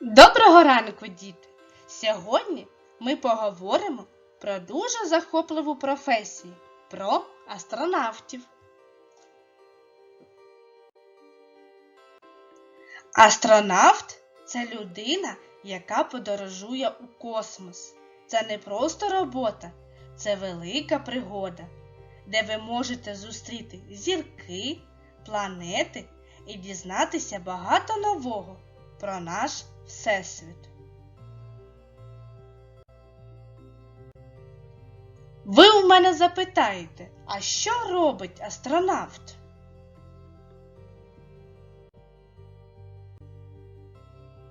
Доброго ранку, діти! Сьогодні ми поговоримо про дуже захопливу професію про астронавтів. Астронавт це людина, яка подорожує у космос. Це не просто робота, це велика пригода, де ви можете зустріти зірки, планети і дізнатися багато нового про наш Всесвіт. Ви у мене запитаєте, а що робить астронавт?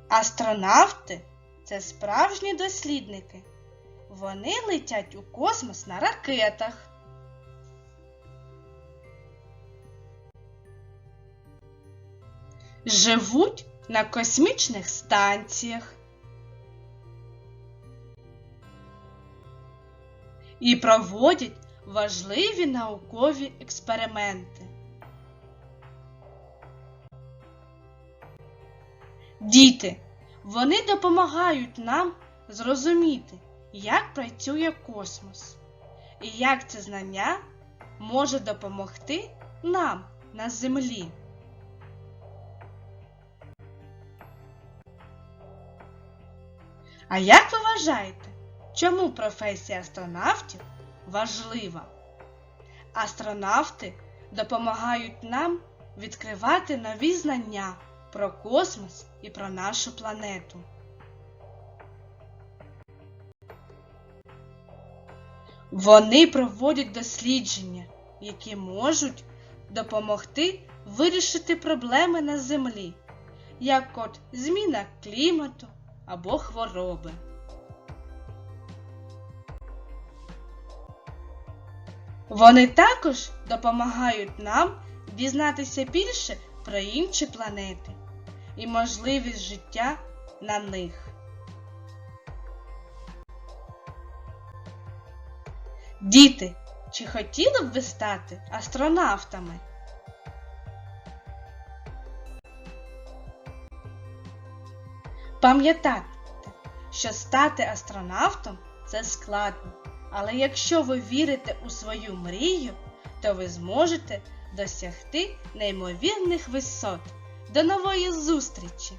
Астронавти це справжні дослідники. Вони летять у космос на ракетах. Живуть на космічних станціях. І проводять важливі наукові експерименти. Діти, вони допомагають нам зрозуміти, як працює космос і як це знання може допомогти нам на Землі. А як ви вважаєте, чому професія астронавтів важлива? Астронавти допомагають нам відкривати нові знання про космос і про нашу планету. Вони проводять дослідження, які можуть допомогти вирішити проблеми на Землі, як от зміна клімату або хвороби. Вони також допомагають нам дізнатися більше про інші планети і можливість життя на них. Діти, чи хотіли б ви стати астронавтами? Пам'ятайте, що стати астронавтом це складно, але якщо ви вірите у свою мрію, то ви зможете досягти неймовірних висот. До нової зустрічі!